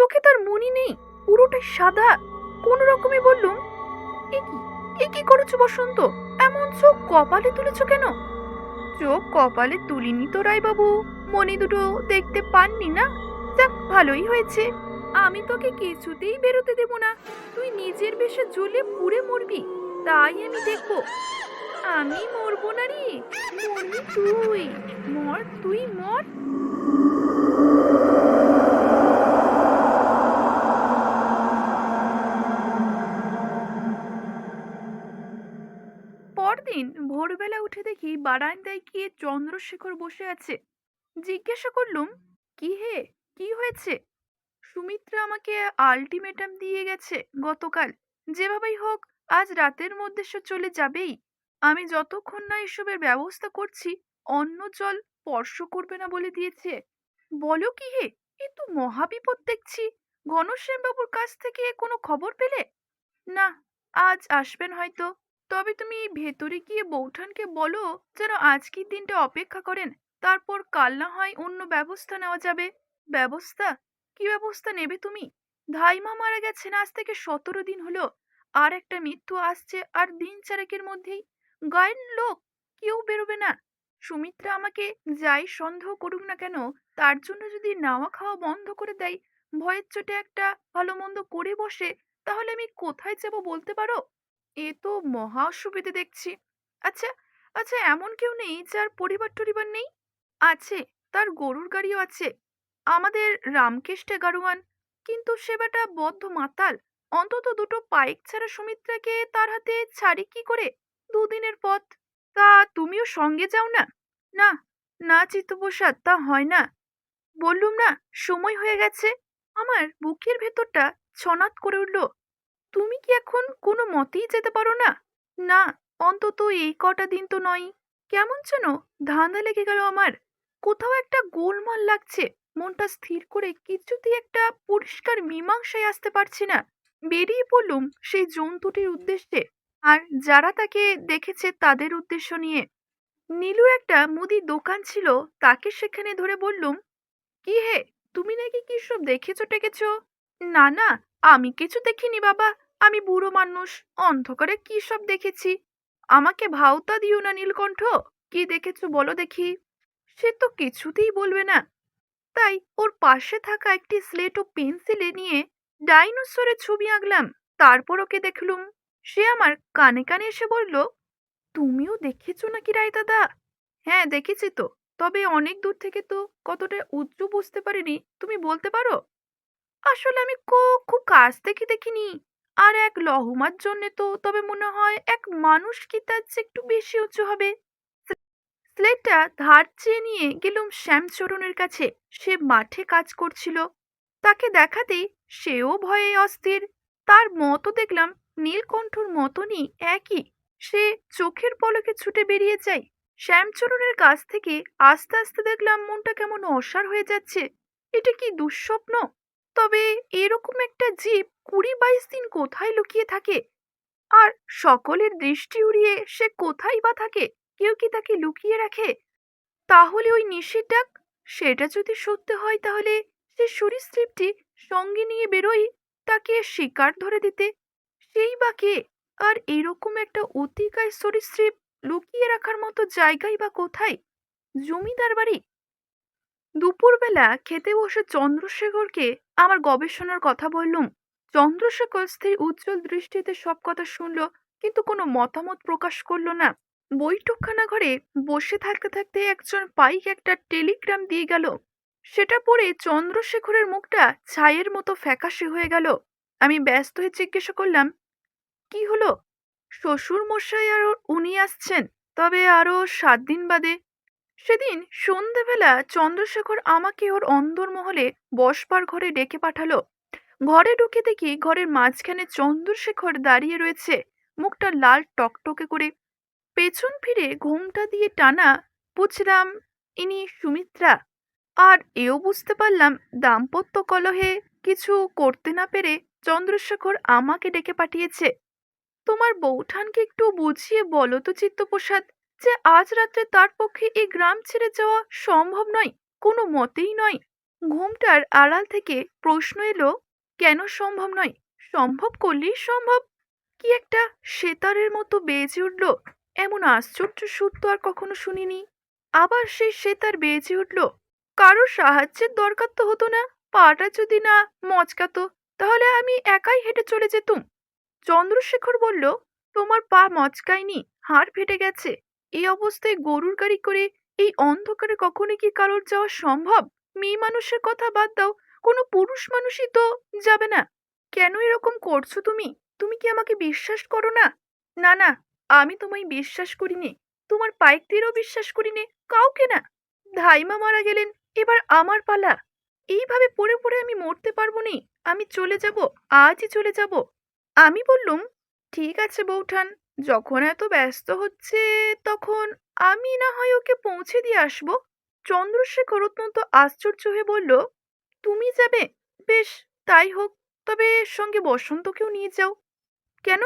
চোখে তার মনি নেই পুরোটাই সাদা। কোন রকমে বললুম, এ কি এ কি করেছ বসন্ত? এমন চোখ কপালে তুলেছো কেন? চোখ কপালে তুলিনি তো রায়বাবু, মনি দুটো দেখতে পাননি না? যাক, ভালোই হয়েছে। আমি তোকে কিছুতেই বেরোতে দেব না। তুই নিজের বেশে জ্বলে পুড়ে মরবি, তাই আমি দেখব। আমি মরবো না রে, মরবি তুই, মর তুই, মর। চন্দ্রশেখর বসে আছে। জিজ্ঞাসা করলুম, কি হে? কি হয়েছে? সুমিত্রা আমাকে আলটিমেটাম দিয়ে গেছে, গতকাল। যেভাবেই হোক, আজ রাতের মধ্যে সে চলে যাবেই। আমি যতক্ষণ না এসবের ব্যবস্থা করছি, অন্য জল স্পর্শ করবে না বলে দিয়েছে। বলো কি হে? এ তো মহাবিপদ দেখছি। ঘনশ্যামবাবুর কাছ থেকে কোনো খবর পেলে? না, আজ আসবেন হয়তো। তবে তুমি এই ভেতরে গিয়ে বৌঠানকে বলো যেন আজকের দিনটা অপেক্ষা করেন, তারপর কাল না হয় অন্য ব্যবস্থা নেওয়া যাবে। ব্যবস্থা? কি ব্যবস্থা নেবে তুমি? ধাইমা মারা গেছেন আজ থেকে সতেরো দিন হলো। আর একটা মৃত্যু আসছে আর দিন চারেকের মধ্যেই। গায়ের লোক, কেউ বেরোবে না। সুমিত্রা আমাকে যাই সন্দেহ করুক না কেন, তার জন্য যদি নাওয়া খাওয়া বন্ধ করে দেয়, ভয়ের চোটে একটা ভালো মন্দ করে বসে, তাহলে আমি কোথায় যাব বলতে পারো? এ তো মহা অসুবিধে দেখছি। আচ্ছা আচ্ছা এমন কেউ নেই যার পরিবার টরিবার নেই? আছে, তার গরুর গাড়িও আছে। আমাদের রামকেষ্টে গাড়োয়ান, কিন্তু সে বেটা বদ্ধ মাতাল। অন্তত দুটো পাইক ছাড়া সুমিত্রাকে তার হাতে ছাড়ি কি করে? দুদিনের পথ। তা তুমিও সঙ্গে যাও না? না না চিত্তপ্রসাদ, তা হয় না। বললুম না, সময় হয়ে গেছে। আমার বুকের ভেতরটা ছনাত করে উঠল। তুমি কি এখন কোনো মতেই যেতে পারো না? না, অন্তত এই কটা দিন তো নয় কেমন যেন ধাঁধা লেগে গেল আমার। কোথাও একটা গোলমাল লাগছে। মনটা স্থির করে কিছুতেই একটা পরিষ্কার মীমাংসায় আসতে পারছি না। বেরিয়ে পড়লুম সেই জন্তুটির উদ্দেশ্যে। আর যারা তাকে দেখেছে তাদের উদ্দেশ্য নিয়ে। নীলুর একটা মুদি দোকান ছিল, তাকে সেখানে ধরে বললুম, কি হে, তুমি নাকি কি সব দেখেছ টেকেছো না না, আমি কিছু দেখিনি বাবা। আমি বুড়ো মানুষ, অন্ধকারে কি সব দেখেছি? আমাকে ভাওতা দিও না নীলকণ্ঠ, কি দেখেছ বলো দেখি। সে তো কিছুতেই বলবে না। তাই ওর পাশে থাকা একটি স্লেট ও পেন্সিলে নিয়ে ডাইনোসরের ছবি আঁকলাম, তারপর ওকে দেখলুম। সে আমার কানে কানে এসে বলল, তুমিও দেখেছ নাকি রায় দাদা? হ্যাঁ দেখেছি তো, তবে অনেক দূর থেকে তো কতটা উঁচু বুঝতে পারিনি, তুমি বলতে পারো? আসলে আমি খুব কাছ থেকে দেখিনি। আর এক লহমার জন্য তো তবে মনে হয় এক মানুষ কি তার চেয়ে একটু বেশি উঁচু হবে? স্লেটটা ধার চেয়ে নিয়ে গেলুম শ্যামচরণের কাছে। সে মাঠে কাজ করছিল। তাকে দেখাতেই সেও ভয়ে অস্থির। তার মতো দেখলাম নীলকণ্ঠর মতনই একই। সে চোখের পলকে ছুটে বেরিয়ে যায়। শ্যামচরণের কাছ থেকে আস্তে আস্তে দেখলাম মনটা কেমন অসার হয়ে যাচ্ছে। এটা কি দুঃস্বপ্ন? তবে এরকম একটা জীব কুড়ি বাইশ দিন কোথায় লুকিয়ে থাকে? আর সকলের দৃষ্টি উড়িয়ে সে কোথায় বা থাকে? কেউ কি তাকে লুকিয়ে রাখে? তাহলে ওই নিশির ডাক? সেটা যদি সত্যি হয় তাহলে সে সরীসৃপটি সঙ্গে নিয়ে বেরোই তাকে শিকার ধরে দিতে। সেই বা কে? আর এরকম একটা অতিকায় সরীসৃপ লুকিয়ে রাখার মতো জায়গায় বা কোথায়? জমিদার বাড়ি? দুপুরবেলা খেতে বসে চন্দ্রশেখরকে আমার গবেষণার কথা বললুম। চন্দ্রশেখর স্থির উজ্জ্বল দৃষ্টিতে সব কথা শুনল, কিন্তু কোনো মতামত প্রকাশ করল না। বৈঠকখানা ঘরে বসে থাকতে থাকতে একজন পাইক একটা টেলিগ্রাম দিয়ে গেল। সেটা পড়ে চন্দ্রশেখরের মুখটা ছায়ের মতো ফ্যাকাশে হয়ে গেল। আমি ব্যস্ত হয়ে জিজ্ঞাসা করলাম, কি হলো? শ্বশুর মশাই আর উনি আসছেন, তবে আরও সাত দিন বাদে সেদিন সন্ধেবেলা চন্দ্রশেখর আমাকে ওর অন্দরমহলে বসবার ঘরে ডেকে পাঠালো। ঘরে ঢুকে দেখি ঘরের মাঝখানে চন্দ্রশেখর দাঁড়িয়ে রয়েছে, মুখটা লাল টকটকে করে। পেছন ফিরে ঘোমটা দিয়ে টানা বুঝলাম ইনি সুমিত্রা। আর এও বুঝতে পারলাম দাম্পত্য কলহে কিছু করতে না পেরে চন্দ্রশেখর আমাকে ডেকে পাঠিয়েছে। তোমার বৌঠানকে একটু বুঝিয়ে বলো তো, চিত্তপ্রসাদ। যে আজ রাত্রে তার পক্ষে এই গ্রাম ছেড়ে যাওয়া সম্ভব নয়, কোনো মতেই নয়। ঘুমটার আড়াল থেকে প্রশ্ন এলো, কেন সম্ভব নয়? সম্ভব করলেই সম্ভব। কি একটা সেতারের মতো বেজে উঠল, এমন আশ্চর্য সুর তো আর কখনো শুনিনি। আবার সেই সেতার বেজে উঠল, কারোর সাহায্যের দরকার তো হতো না, পাটা যদি না মচকাতো, তাহলে আমি একাই হেঁটে চলে যেতুম। চন্দ্রশেখর বলল, তোমার পা মচকায়নি, হাড় ফেটে গেছে। এই অবস্থায় গরুর গাড়ি করে এই অন্ধকারে কখনো কি কারোর যাওয়া সম্ভব? মেয়ে মানুষের কথা বাদ দাও, কোনো পুরুষ মানুষই তো যাবে না। কেন এরকম করছ তুমি? তুমি কি আমাকে বিশ্বাস করো না? না না, আমি তোমায় বিশ্বাস করিনি। তোমার পাইকদেরও বিশ্বাস করিনি, কাউকে না। ধাইমা মারা গেলেন, এবার আমার পালা। এইভাবে পড়ে পড়ে আমি মরতে পারব নি, আমি চলে যাব, আজই চলে যাব। আমি বললুম, ঠিক আছে বৌঠান। যখন এত ব্যস্ত হচ্ছে, তখন আমি না হয় ওকে পৌঁছে দিয়ে আসব। চন্দ্রশেখর অত্যন্ত আশ্চর্য হয়ে বলল, তুমি যাবে? বেশ, তাই হোক। তবে সঙ্গে বসন্তকেও নিয়ে যাও। কেন?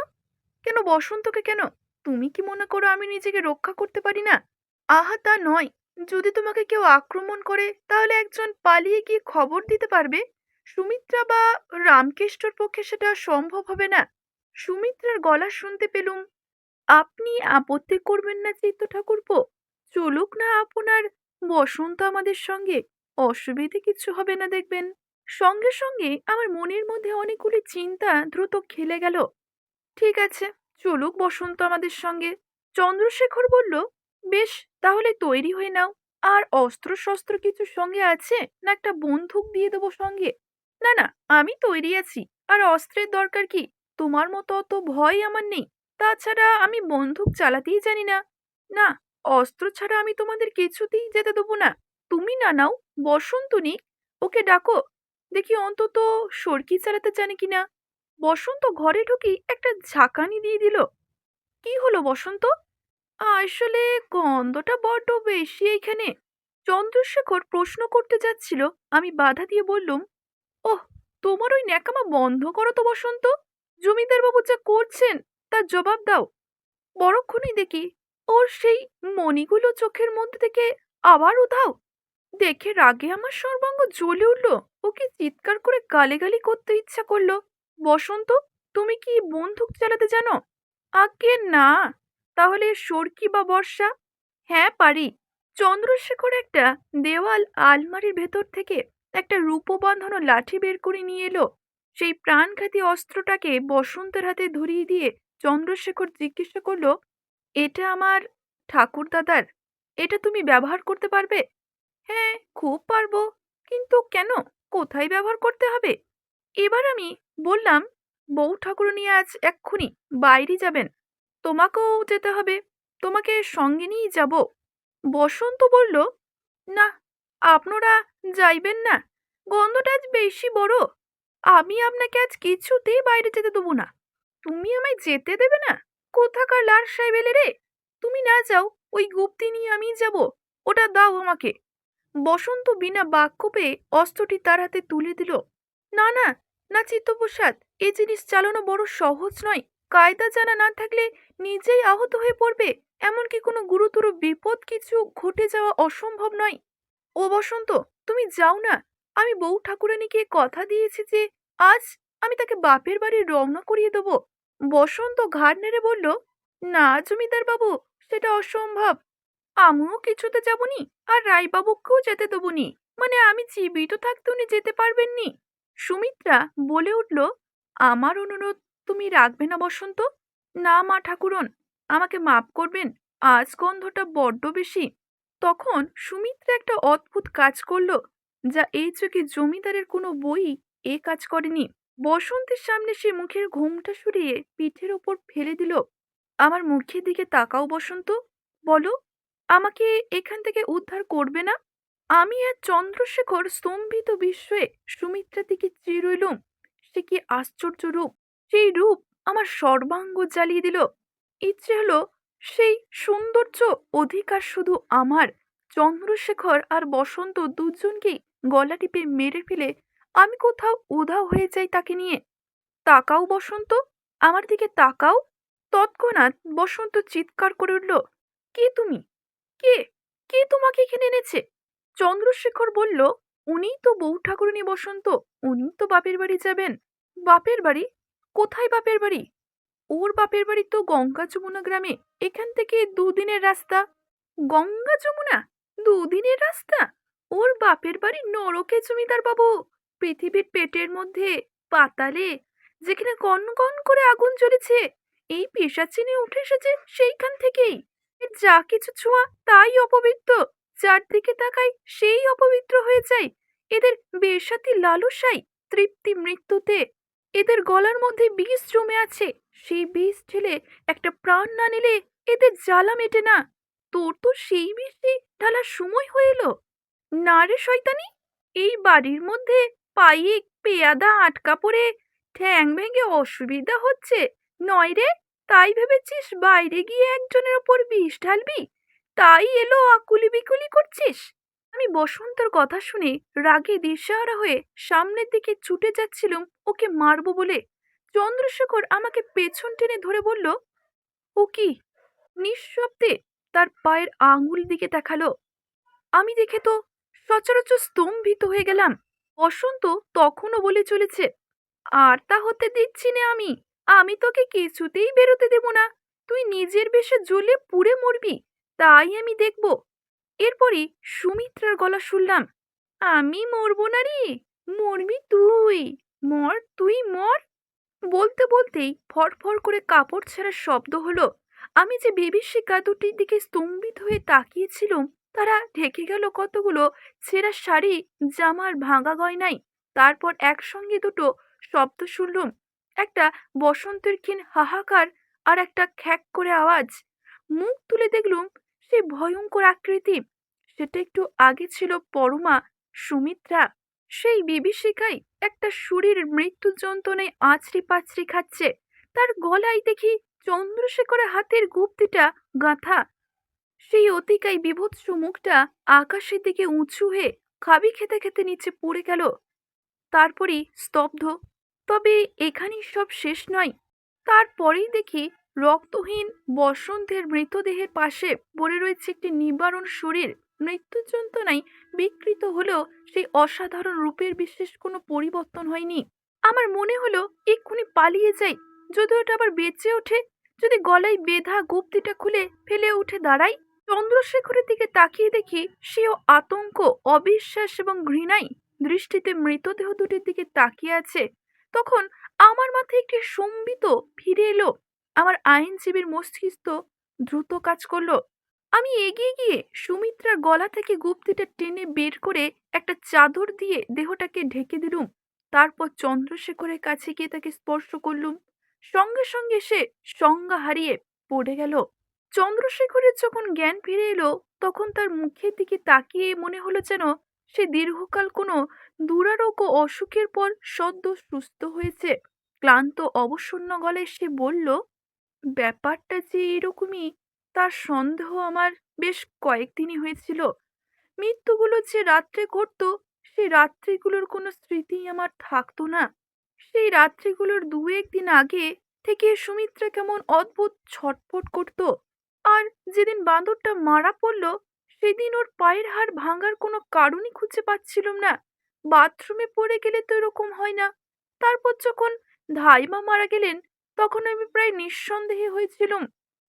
কেন বসন্তকে কেন? তুমি কি মনে করো আমি নিজেকে রক্ষা করতে পারি না? আহা, তা নয়। যদি তোমাকে কেউ আক্রমণ করে, তাহলে একজন পালিয়ে গিয়ে খবর দিতে পারবে। সুমিত্রা বা রামকেষ্টর পক্ষে সেটা সম্ভব হবে না। সুমিত্রার গলা শুনতে পেলুম। আপনি আপত্তি করবেন না চিত্ত ঠাকুরপো? চলুক না আপনার বসন্ত আমাদের সঙ্গে, অসুবিধে কিছু হবে না দেখবেন। সঙ্গে সঙ্গে আমার মনের মধ্যে অনেকগুলি চিন্তা দ্রুত খেলে গেল। ঠিক আছে, চলুক বসন্ত আমাদের সঙ্গে। চন্দ্রশেখর বলল, বেশ, তাহলে তৈরি হয়ে নাও। আর অস্ত্র শস্ত্র কিছু সঙ্গে আছে? না একটা বন্দুক দিয়ে দেবো সঙ্গে? না না, আমি তৈরি আছি। আর অস্ত্রের দরকার কি? তোমার মতো অত ভয় আমার নেই। তাছাড়া আমি বন্দুক চালাতেই জানি না। না, অস্ত্র ছাড়া আমি তোমাদের কিছুতেই যেতে দেবো না। তুমি না নাও, বসন্ত নিক, ওকে ডাকো। দেখি অন্তত সরকি চালাতে জানে কিনা। বসন্ত ঘরে ঢুকি একটা ঝাঁকানি দিয়ে দিল। কি হলো বসন্ত? আসলে গন্ধটা বড্ড বেশি এইখানে। চন্দ্রশেখর প্রশ্ন করতে যাচ্ছিল, আমি বাধা দিয়ে বললুম, ওহ, তোমার ওই ন্যাকামা বন্ধ করো তো বসন্ত। জমিদার বাবু যা করছেন তার জবাব দাও। বড়ক্ষণই দেখি, ওর সেই মণিগুলো চোখের মধ্যে থেকে আবার উধাও। দেখে রাগে আমার সর্বাঙ্গ জ্বলে উঠল। ওকে চিৎকার করে গালিগালি করতে ইচ্ছা করল। বসন্ত, তুমি কি বন্দুক চালাতে জানো? আগে না। তাহলে সরকি বা বর্ষা? হ্যাঁ পারি। চন্দ্রশেখর একটা দেওয়াল আলমারির ভেতর থেকে একটা রূপো বাঁধানো লাঠি বের করে নিয়ে এলো। সেই প্রাণঘাতী অস্ত্রটাকে বসন্তের হাতে ধরিয়ে দিয়ে চন্দ্রশেখর জিজ্ঞাসা করল, এটা আমার ঠাকুর দাদার? এটা তুমি ব্যবহার করতে পারবে? হ্যাঁ খুব পারব। কিন্তু কেন? কোথায় ব্যবহার করতে হবে? এবার আমি বললাম, বউ ঠাকুর নিয়ে আজ এক্ষুনি বাইরে যাবেন। তোমাকেও যেতে হবে। তোমাকে সঙ্গে নিয়েই যাব। বসন্ত বলল, না, আপনারা যাইবেন না। গন্ধটা আজ বেশি বড়। আমি আপনাকে আজ কিছুতেই বাইরে যেতে দেবো না। তুমি আমায় যেতে দেবে না? কোথাকার লাল সাহেব এলে রে? তুমি না যাও, ওই গুপ্তি নিয়ে আমি যাব। ওটা দাও আমাকে। বসন্ত বিনা বাক্য পেয়ে অস্ত্রটি তার হাতে তুলে দিল। না না না চিত্তপ্রসাদ, এ জিনিস চালানো বড় সহজ নয়। কায়দা জানা না থাকলে নিজেই আহত হয়ে পড়বে। এমনকি কোনো গুরুতর বিপদ কিছু ঘটে যাওয়া অসম্ভব নয়? ও বসন্ত, তুমি যাও না। আমি বউ ঠাকুরানিকে কথা দিয়েছি যে আজ আমি তাকে বাপের বাড়ি রওনা করিয়ে দেবো। বসন্ত ঘাড় নেড়ে বলল, না জমিদার বাবু সেটা অসম্ভব। আমিও কিছুতে যাবনি আর রায়বাবুকেও যেতে দেবনি। মানে আমি জীবিত থাকতে উনি যেতে পারবেননি। সুমিত্রা বলে উঠল, আমার অনুরোধ, তুমি রাখবে না বসন্ত? না মা ঠাকুরন, আমাকে মাফ করবেন, আজ গন্ধটা বড্ড বেশি। তখন সুমিত্রা একটা অদ্ভুত কাজ করল, যা এই চোখে জমিদারের কোনো বই এ কাজ করেনি। বসন্তের সামনে সে মুখের ঘুমটা সরিয়ে পিঠের ওপর ফেলে দিল। আমার মুখের দিকে তাকাও বসন্ত, বলো, আমাকে এখান থেকে উদ্ধার করবে না? আমি আর চন্দ্রশেখর স্তম্ভিত বিস্ময়ে সুমিত্রার দিকে চেয়ে রইলুম। সে কি আশ্চর্য রূপ? সেই রূপ আমার সর্বাঙ্গ জ্বালিয়ে দিল। ইচ্ছে হলো সেই সৌন্দর্য অধিকার শুধু আমার, চন্দ্রশেখর আর বসন্ত দুজনকেই গলা টিপে মেরে ফেলে আমি কোথাও উধাও হয়ে যাই তাকে নিয়ে। তাকাও বসন্ত, আমার দিকে তাকাও। তৎক্ষণাৎ বসন্ত চিৎকার করে উঠল, কে তুমি? কে? কে তোমাকে এখানে এনেছে? চন্দ্রশেখর বলল, উনিই তো বউ ঠাকুরনি বসন্ত উনি তো বাপের বাড়ি যাবেন। বাপের বাড়ি? কোথায় বাপের বাড়ি? ওর বাপের বাড়ি তো গঙ্গা যমুনা গ্রামে। এখান থেকে দুদিনের রাস্তা। গঙ্গা যমুনা? দুদিনের রাস্তা? ওর বাপের বাড়ি নরকে জমিদার বাবু? পৃথিবীর পেটের মধ্যে, পাতালে যেখানে কন কন করে আগুন জ্বলেছে। এই পেশাচিনে উঠে এসেছে সেইখান থেকেই। যা কিছু ছোঁয়া তাই অপবিত্র চারদিকে তাকাই সেই অপবিত্র হয়ে যায়। এদের বেসাতি লালসাই তৃপ্তি মৃত্যুতে। এদের গলার মধ্যে বিষ জমে আছে। সেই বিষ ঢেলে একটা প্রাণ না নিলে এদের জ্বালা মেটে না। তোর তো সেই বিষটি ঢালার সময় হয়ে এলো। না রে শয়তানি, এই বাড়ির মধ্যে পায়ে পেয়াদা আটকা পড়ে ঠ্যাং ভেঙে অসুবিধা হচ্ছে। নয় রে, তাই ভেবেছিস বাইরে গিয়ে একজনের ওপর বিষ ঢালবি? তাই এলো আকুলি বিকুলি করছিস? আমি বসন্তর কথা শুনে রাগে দিশাহারা হয়ে সামনের দিকে ছুটে যাচ্ছিলাম ওকে মারবো বলে। চন্দ্রশেখর আমাকে পেছন টেনে ধরে বলল, ও কি? নিঃশব্দে তার পায়ের আঙুল দিকে দেখাল আমি দেখে তো সচরাচর স্তম্ভিত হয়ে গেলাম। বসন্ত তখনও বলে চলেছে, আর তা হতে দিচ্ছি না আমি আমি তোকে কিছুতেই বেরোতে দেব না, তুই নিজের বেশে জ্বলে পুড়ে মরবি, তাই আমি দেখব। এরপরই সুমিত্রার গলা শুনলাম, আমি মরবো না রে, মরবি তুই, মর তুই মর। বলতে বলতেই ফরফর করে কাপড় ছেঁড়ার শব্দ হলো, আমি যে বিভীষিকা দুটির দিকে স্তম্ভিত হয়ে তাকিয়েছিলাম তারা ঢেকে গেল কতগুলো ছেঁড়া শাড়ি জামার ভাঙা গয়নাই। তারপর একসঙ্গে দুটো শব্দ শুনলুম, একটা বসন্তের ক্ষীণ হাহাকার আর একটা খ্যাক করে আওয়াজ। মুখ তুলে দেখলুম সে ভয়ঙ্কর আকৃতি, সেটা একটু আগে ছিল পরমা, সুমিত্রা, সেই বিভীষিকাই একটা শরীর মৃত্যু যন্ত্রণায় আছড়ি পাছড়ি খাচ্ছে। তার গলায় দেখি চন্দ্রশেখরের হাতের গুপ্তিটা গাঁথা। সেই অতিকায় বিভৎস মুখটা আকাশের দিকে উঁচু হয়ে খাবি খেতে খেতে নিচে পড়ে গেল। তারপরই স্তব্ধ, তবে এখানেই সব শেষ নয়। তারপরেই দেখি রক্তহীন বসন্তের মৃতদেহের পাশে পড়ে রয়েছে একটি নিবারণ শরীর। মৃত্যু যন্ত্রণায় বিকৃত হলেও সেই অসাধারণ রূপের বিশেষ কোনো পরিবর্তন হয়নি। আমার মনে হলো এক্ষুনি পালিয়ে যাই। যদি ওটা আবার বেঁচে ওঠে, যদি গলায় বেধা গুপ্তিটা খুলে ফেলে উঠে দাঁড়াই চন্দ্রশেখরের দিকে তাকিয়ে দেখি সেও আতঙ্ক, অবিশ্বাস এবং ঘৃণাই দৃষ্টিতে মৃতদেহ দুটির দিকে তাকিয়ে আছে। তখন আমার মাথায় একটি সম্বিত ফিরে এলো। আমার আইনজীবীর মস্তিষ্ক দ্রুত কাজ করল। আমি এগিয়ে গিয়ে সুমিত্রার গলা থেকে গুপ্তিটা টেনে বের করে একটা চাদর দিয়ে দেহটাকে ঢেকে দিলুম। তারপর চন্দ্রশেখরের কাছে গিয়ে তাকে স্পর্শ করলুম। সঙ্গে সঙ্গে সে সংজ্ঞা হারিয়ে পড়ে গেল। চন্দ্রশেখরের যখন জ্ঞান ফিরে এলো, তখন তার মুখের দিকে তাকিয়ে মনে হলো যেন সে দীর্ঘকাল কোনো দুরারোগ্য অসুখের পর সদ্য সুস্থ হয়েছে। ক্লান্ত অবসন্ন গলে সে বলল, ব্যাপারটা যে এরকমই, তার সন্দেহ আমার বেশ কয়েকদিনই হয়েছিল। মৃত্যুগুলো যে রাত্রে ঘটতো সেই রাত্রিগুলোর কোনো স্মৃতি আমার থাকতো না। সেই রাত্রিগুলোর দু একদিন আগে থেকে সুমিত্রা কেমন অদ্ভুত ছটফট করত। আর যেদিন বাঁদরটা মারা পড়ল, সেদিন ওর পায়ের হাড় ভাঙার কোনো কারণই খুঁজে পাচ্ছিলাম না। বাথরুমে পড়ে গেলে তো এরকম হয় না। তারপর যখন ধাইমা মারা গেলেন, তখন আমি প্রায় নিঃসন্দেহে হয়েছিলাম।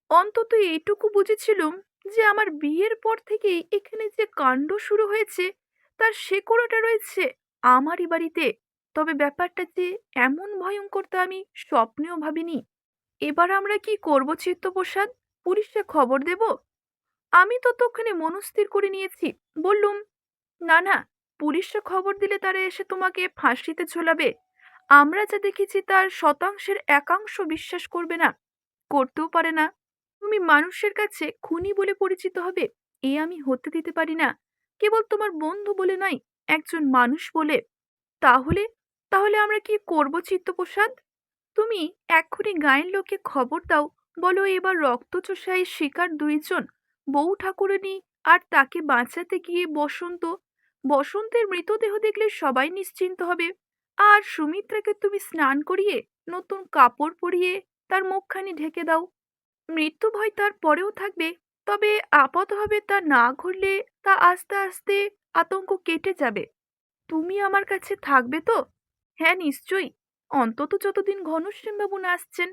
অন্তত এইটুকু বুঝেছিলুম যে আমার বিয়ের পর থেকেই এখানে যে কাণ্ড শুরু হয়েছে, তার শেকড়টা রয়েছে আমারই বাড়িতে। তবে ব্যাপারটা যে এমন ভয়ঙ্কর তা আমি স্বপ্নেও ভাবিনি। এবার আমরা কি করব চিত্তপ্রসাদ? পুলিশে খবর দেব? আমি তো তখনই মনস্থির করে নিয়েছি। বললুম, না না, পুলিশে খবর দিলে তারা এসে তোমাকে ফাঁসিতে ঝোলাবে। আমরা যা দেখেছি তার শতাংশের একাংশ বিশ্বাস করবে না। করতেও পারে না। তুমি মানুষের কাছে খুনি বলে পরিচিত হবে। এ আমি হতে দিতে পারি না। কেবল তোমার বন্ধু বলে নয়, একজন মানুষ বলে। তাহলে তাহলে আমরা কি করব চিত্তপ্রসাদ? তুমি এক্ষুনি গায়ের লোকে খবর দাও। বলো এবার রক্তচোষায় শিকার দুইজন, বউ ঠাকুরানী আর তাকে বাঁচাতে গিয়ে বসন্ত। বসন্তের মৃতদেহ দেখলে সবাই নিশ্চিন্ত হবে। আর সুমিত্রাকে তুমি স্নান করিয়ে, নতুন কাপড় পরিয়ে তার মুখখানি ঢেকে দাও। মৃত্যু ভয় তার পরেও থাকবে, তবে আপাতভাবে তা না ঘটলে তা আস্তে আস্তে আতঙ্ক কেটে যাবে। তুমি আমার কাছে থাকবে তো? হ্যাঁ নিশ্চয়ই। অন্তত যতদিন ঘনশ্যাম বাবু না আসছেন